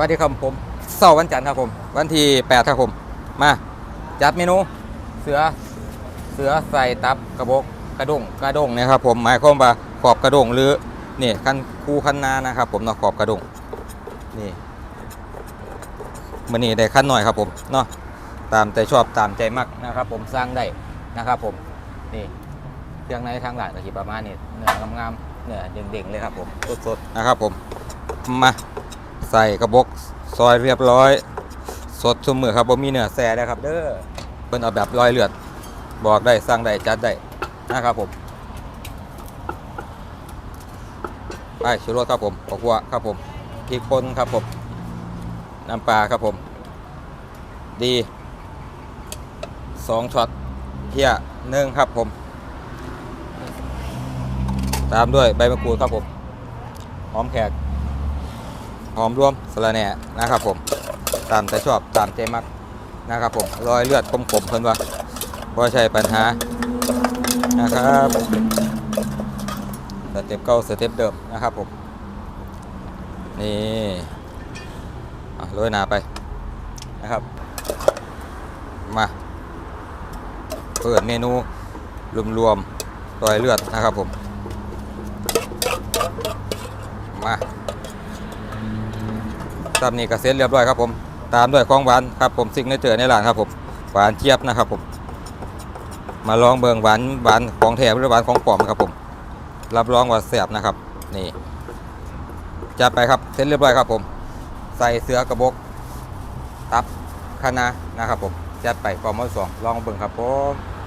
สวัสดีครับผมเสาร์วันจันทร์ครับผม วันที่8ครับผม มาจัดเมนู เสือเสือใส่ตับกระบอกกระด้งกระด้งนะครับผมหมายความว่าขอบกระด้งหรือนี่คันคูคันนานะครับ ผมเนาะขอบกระด้งนี่มันนี่ได้ขั้นหน่อยครับผมเนาะตามใจชอบตามใจมักนะครับ ผมสร้างได้นะครับผมนี่เครื่องในทางหลังก็สิประมาณนี้เนื้องามๆเนื้อเด้งๆเลยครับผมสดๆนะครับผมมา ใส่กระบอกซอยเรียบร้อย สดทุกมือครับผมมีเนื้อแซ่นะครับเด้อเพิ่นเอาแบบรอยเลือด บอกได้สั่งได้จัดได้นะครับผมไปชูรสครับผมขอบคุณครับผมพริกป่นครับผมน้ำปลาครับผม ดีสองช็อตเพียหนึ่งครับผม ตามด้วยใบมะกรูดครับผม หอมแขก หอมรวมสะระแหน่นะครับผมตามใจชอบตามใจมักนะครับผมรอยเลือดคมๆเพิ่นว่าบ่ใช่ปัญหานะครับสเต็ปเก่าสเต็ปเดิมนะครับผมนี่อะโรยหนาไปนะครับ มาเปิดเมนูรวมๆรอยเลือดนะครับผมมา ตามนี้ก็เสร็จเรียบร้อยครับผมตามด้วยของหวานครับผมซิกเนเจอร์ในร้านครับผมหวานเจี๊ยบนะครับผม มาลองเบิงหวานหวานของแถมหรือหวานของปลอมครับผม รับรองว่าแซบนะครับ นี่จัดไปครับเสร็จเรียบร้อยครับผม ใส่เสือกระบอกตับคะนานะครับผมจัดไปกอมอสองลองเบิ่งครับผม